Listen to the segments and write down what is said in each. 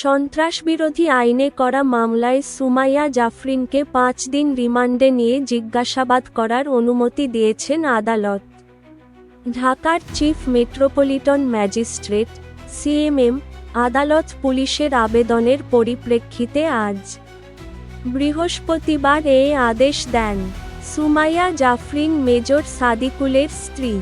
সন্ত্রাসবিরোধী আইনে করা মামলায় সুমাইয়া জাফরিনকে পাঁচ দিন রিমান্ডে নিয়ে জিজ্ঞাসাবাদ করার অনুমতি দিয়েছেন আদালত। ঢাকার চিফ মেট্রোপলিটন ম্যাজিস্ট্রেট, সিএমএম, আদালত পুলিশের আবেদনের পরিপ্রেক্ষিতে আজ বৃহস্পতিবার এ আদেশ দেন। সুমাইয়া জাফরিন মেজর সাদিকুলের স্ত্রী।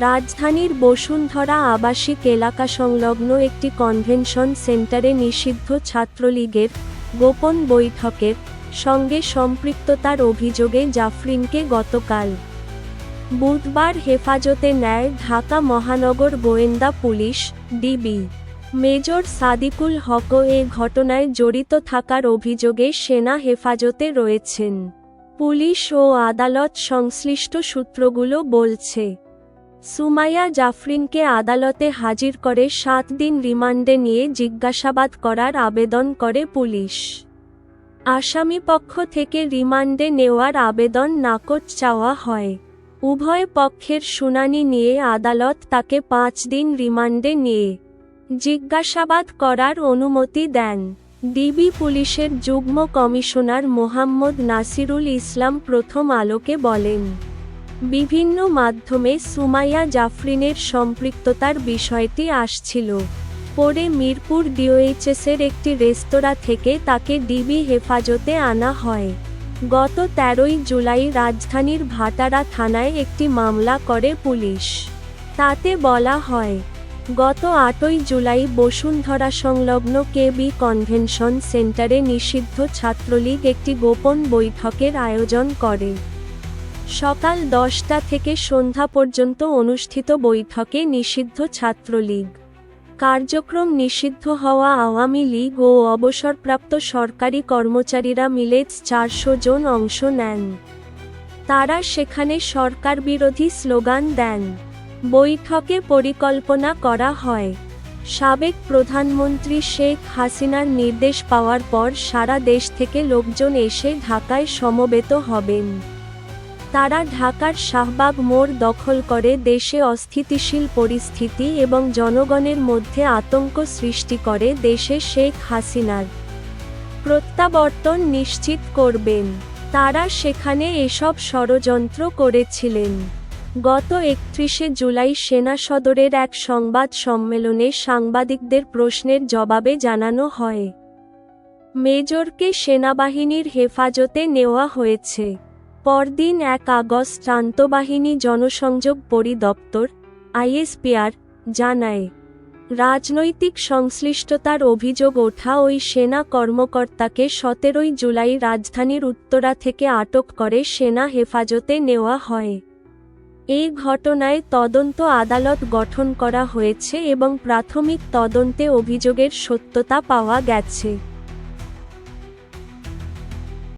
রাজধানীর বসুন্ধরা আবাসিক এলাকা সংলগ্ন একটি কনভেনশন সেন্টারে নিষিদ্ধ ছাত্রলীগের গোপন বৈঠকের সঙ্গে সম্পৃক্ততার অভিযোগে জাফরিনকে গতকাল বুধবার হেফাজতে নেয় ঢাকা মহানগর গোয়েন্দা police, DB. Major Sadikul Haque এ ঘটনায় জড়িত থাকার অভিযোগে সেনা হেফাজতে রয়েছেন। পুলিশ ও আদালত সংশ্লিষ্ট সূত্রগুলো বলছে সুমাইয়া জাফরিনকে আদালতে হাজির করে সাত দিন রিমান্ডে নিয়ে জিজ্ঞাসাবাদ করার আবেদন করে পুলিশ। আসামি পক্ষ থেকে রিমান্ডে নেওয়ার আবেদন নাকচ চাওয়া হয়। উভয় পক্ষের শুনানি নিয়ে আদালত তাকে পাঁচ দিন রিমান্ডে নিয়ে জিজ্ঞাসাবাদ করার অনুমতি দেন। ডিবি পুলিশের যুগ্ম কমিশনার মোহাম্মদ নাসিরুল ইসলাম প্রথম আলোকে বলেন বিভিন্ন মাধ্যমে সুমাইয়া জাফরিনের সম্পৃক্ততার বিষয়টি আসছিল। পরে মিরপুর ডিওএইচএসের একটি রেস্তোরাঁ থেকে তাকে ডিবি হেফাজতে আনা হয়। গত তেরোই জুলাই রাজধানীর ভাটারা থানায় একটি মামলা করে পুলিশ। তাতে বলা হয়, গত আটই জুলাই বসুন্ধরা সংলগ্ন কেবি কনভেনশন সেন্টারে নিষিদ্ধ ছাত্রলীগ একটি গোপন বৈঠকের আয়োজন করে। সকাল দশটা থেকে সন্ধ্যা পর্যন্ত অনুষ্ঠিত বৈঠকে নিষিদ্ধ ছাত্রলীগ। কার্যক্রম নিষিদ্ধ হওয়া আওয়ামী লীগ ও অবসরপ্রাপ্ত সরকারি কর্মচারীরা মিলে চারশো জন অংশ নেন। তারা সেখানে সরকার বিরোধী স্লোগান দেন। বৈঠকে পরিকল্পনা করা হয়। সাবেক প্রধানমন্ত্রী শেখ হাসিনার নির্দেশ পাওয়ার পর সারা দেশ থেকে লোকজন এসে ঢাকায় সমবেত হবেন। তারা ঢাকার শাহবাগ মোড় দখল করে দেশে অস্থিতিশীল পরিস্থিতি এবং জনগণের মধ্যে আতঙ্ক সৃষ্টি করে দেশে শেখ হাসিনার প্রত্যাবর্তন নিশ্চিত করবেন। তারা সেখানে এসব ষড়যন্ত্র করেছিলেন। গত একত্রিশে জুলাই সেনা সদরের এক সংবাদ সম্মেলনে সাংবাদিকদের প্রশ্নের জবাবে জানানো হয়, মেজরকে সেনাবাহিনীর হেফাজতে নেওয়া হয়েছে। পরদিন এক আগস্ট আন্তঃবাহিনী জনসংযোগ পরিদপ্তর, আইএসপিআর, জানায়, রাজনৈতিক সংশ্লিষ্টতার অভিযোগ ওঠা ওই সেনা কর্মকর্তাকে সতেরোই জুলাই রাজধানীর উত্তরা থেকে আটক করে সেনা হেফাজতে নেওয়া হয়। এই ঘটনায় তদন্ত আদালত গঠন করা হয়েছে এবং প্রাথমিক তদন্তে অভিযোগের সত্যতা পাওয়া গেছে।